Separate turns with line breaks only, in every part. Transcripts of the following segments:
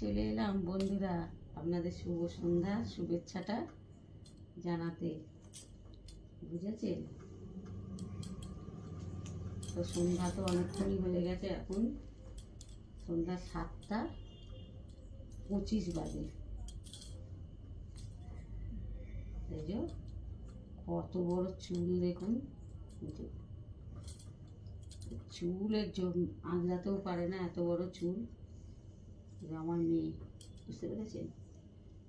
চলে এলাম। বন্ধুরা, আপনাদের শুভ সন্ধ্যা, শুভেচ্ছাটা জানাতে। বুঝেছেন? তো সন্ধ্যা তো অনেকক্ষণই হয়ে গেছে এখন। সন্ধ্যা সাতটা পঁচিশ বাজে। এই যে, কত বড় চুল দেখুন। চুলের আঁচড়াতেও পারে না এত বড় চুল। আমার মেয়ে, বুঝতে পেরেছেন?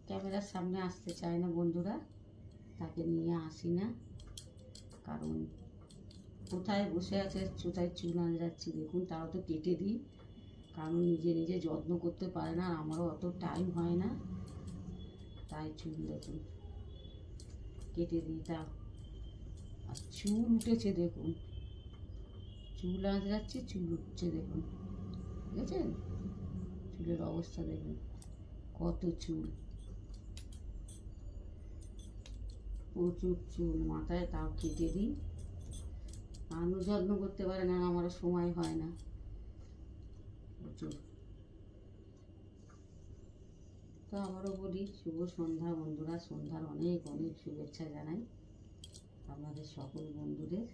ক্যামেরার সামনে আসতে চায় না বন্ধুরা, তাকে নিয়ে আসি না, কারণ কোথায় বসে আছে, কোথায় চুল আঁচড়াচ্ছি দেখুন, তাও তো কেটে দিই, কারণ নিজে নিজে যত্ন করতে পারে না আর আমারও অত টাইম হয় না, তাই চুল দেখুন, কেটে দিই তা আর চুল উঠেছে দেখুন, চুল আঁচড়াচ্ছে চুল উঠছে দেখুন বুঝেছেন চুলের অবস্থা দেখুন কত চুল প্রচুর চুল মাথায় তাও কেটে দিই আনু যত্ন করতে পারে না আমারও সময় হয় না প্রচুর তো আবারও বলি শুভ সন্ধ্যা বন্ধুরা সন্ধ্যার অনেক অনেক শুভেচ্ছা জানাই আপনাদের সকল বন্ধুদের